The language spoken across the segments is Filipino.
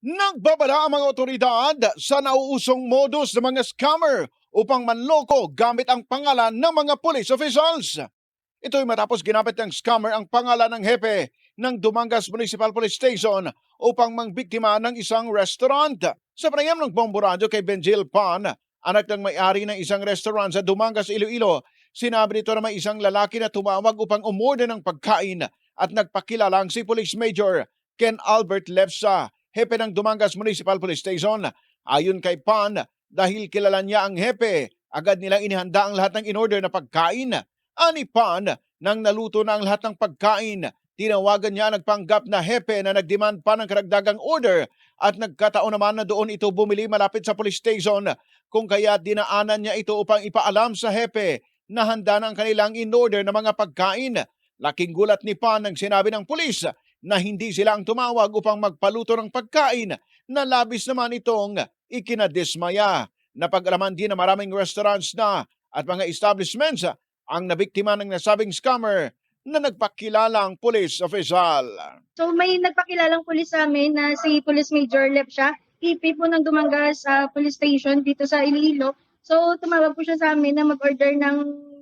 Nagbabala ang mga otoridad sa nauusong modus ng mga scammer upang manloko gamit ang pangalan ng mga police officials. Ito'y matapos ginamit ng scammer ang pangalan ng hepe ng Dumangas Municipal Police Station upang mangbiktima ng isang restaurant. Sa panayam ng Bombo Radio kay Benjil Pan, anak ng may-ari ng isang restaurant sa Dumangas, Iloilo, sinabi nito na may isang lalaki na tumawag upang umorder ng pagkain at nagpakilalang si Police Major Ken Albert Lepsa, hepe ng Dumangas Municipal Police Station. Ayon kay Pan, dahil kilala niya ang hepe, agad nilang inihanda ang lahat ng in-order na pagkain. Ani Pan, nang naluto na ang lahat ng pagkain, tinawagan niya ang nagpanggap na hepe na nagdemand pa ng karagdagang order at nagkataon naman na doon ito bumili malapit sa police station kung kaya dinaanan niya ito upang ipaalam sa hepe na handa na ang kanilang in-order na mga pagkain. Laking gulat ni Pan nang sinabi ng pulis na hindi sila ang tumawag upang magpaluto ng pagkain na labis naman itong ikinadismaya. Napag-alaman din na maraming restaurants na at mga establishments ang nabiktima ng nasabing scammer na nagpakilalang police official. So may nagpakilalang pulis sa amin na si Police Major Lep siya. EP po ng Dumangas sa police station dito sa Iloilo. So tumawag po siya sa amin na mag-order ng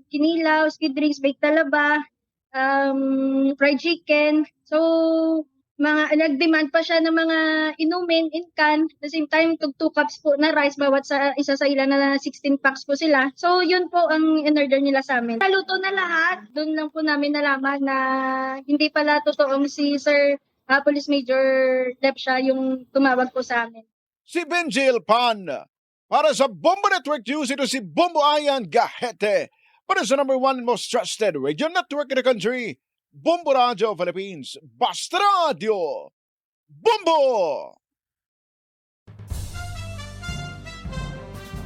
kinilaw, skid drinks, baked talaba, um, fried chicken. So mga nag-demand pa siya ng mga inumin in can. At the same time, tug 2 cups po na rice bawat sa isa sa ilan na 16 packs po sila. So yun po ang in-order nila sa amin. Naluto na lahat. Doon lang po namin nalaman na hindi pala totoong si Sir ah, Police Major Lepsha yung tumawag po sa amin. Si Benjil Pan. Para sa Bombo Network News, ito si Bombo Ayan Gahete. Para sa number one most trusted radio network in the country, Bombo Radio Philippines. Basta Radio! Bombo!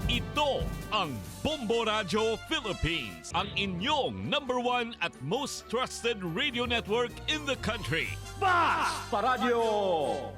Ito ang Bombo Radio Philippines, ang inyong number one at most trusted radio network in the country. Bas Paradio Bombo